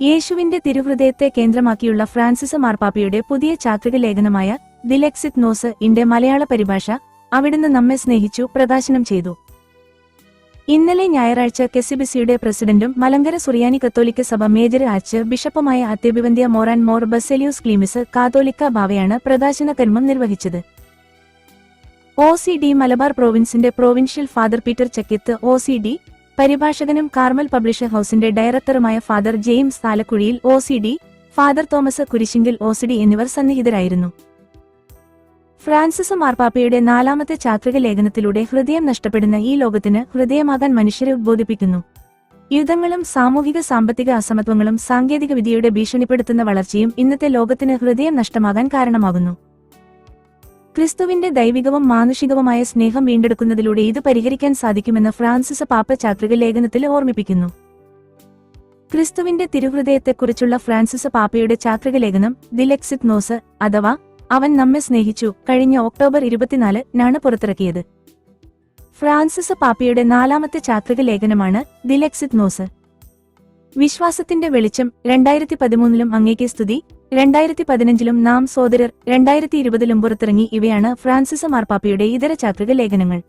യേശുവിന്റെ തിരുഹൃദയത്തെ കേന്ദ്രമാക്കിയുള്ള ഫ്രാൻസിസ് മാർപ്പാപ്പയുടെ പുതിയ ചാത്രിക ലേഖനമായ ദിലെക്സിത് നോസ് ഇന്റെ മലയാള പരിഭാഷ അവിടുന്ന് നമ്മെ സ്നേഹിച്ചു പ്രകാശനം ചെയ്തു. ഇന്നലെ ഞായറാഴ്ച കെസിബിസിയുടെ പ്രസിഡന്റും മലങ്കര സുറിയാനി കത്തോലിക്ക സഭ മേജർ ആച്ച് ബിഷപ്പുമായ അത്യഭിവന്ധ്യ മോറാൻ മോർ ബസെലിയൂസ് ക്ലീമിസ് കാതോലിക്ക ബാവയാണ് പ്രകാശന കർമ്മം നിർവഹിച്ചത്. O C D Malabar പ്രോവിൻസിന്റെ provincial father Peter Chakkith O C D പരിഭാഷകനും Carmel publisher ഹൌസിന്റെ ഡയറക്ടറുമായ father James Thalakkuzhiyil O C D father Thomas Kurisinkil O C D എന്നിവർ സന്നിഹിതരായിരുന്നു. ഫ്രാൻസിസ് മാർപ്പാപ്പയുടെ നാലാമത്തെ ചാത്രിക ലേഖനത്തിലൂടെ ഹൃദയം നഷ്ടപ്പെടുന്ന ഈ ലോകത്തിന് ഹൃദയമാകാൻ മനുഷ്യരെ ഉദ്ബോധിപ്പിക്കുന്നു. യുദ്ധങ്ങളും സാമൂഹിക സാമ്പത്തിക അസമത്വങ്ങളും സാങ്കേതിക വിദ്യയുടെ ഭീഷണിപ്പെടുത്തുന്ന വളർച്ചയും ഇന്നത്തെ ലോകത്തിന് ഹൃദയം നഷ്ടമാകാൻ കാരണമാകുന്നു. ക്രിസ്തുവിന്റെ ദൈവികവും മാനുഷികവുമായ സ്നേഹം വീണ്ടെടുക്കുന്നതിലൂടെ ഇത് പരിഹരിക്കാൻ സാധിക്കുമെന്ന് ഫ്രാൻസിസ് പാപ്പ ചാത്രിക ലേഖനത്തിൽ ഓർമ്മിപ്പിക്കുന്നു. ക്രിസ്തുവിന്റെ തിരുഹൃദയത്തെക്കുറിച്ചുള്ള ഫ്രാൻസിസ് പാപ്പയുടെ ചാത്രിക ലേഖനം ദിലെക്സിത് നോസ് അഥവാ അവൻ നമ്മെ സ്നേഹിച്ചു കഴിഞ്ഞ ഒക്ടോബർ ഇരുപത്തിനാല് നാണ് പുറത്തിറക്കിയത്. ഫ്രാൻസിസ് പാപ്പയുടെ നാലാമത്തെ ചാത്രിക ലേഖനമാണ് ദിലെക്സിത് നോസ്. വിശ്വാസത്തിന്റെ വെളിച്ചം രണ്ടായിരത്തി പതിമൂന്നിലും അങ്ങേക്ക് സ്തുതി. രണ്ടായിരത്തി പതിനഞ്ചിലും നാം സോദരർ രണ്ടായിരത്തി ഇരുപതിലും പുറത്തിറങ്ങി ഇവയാണ് ഫ്രാൻസിസ് മാർപ്പാപ്പയുടെ ഇതര ചാത്രിക ലേഖനങ്ങൾ.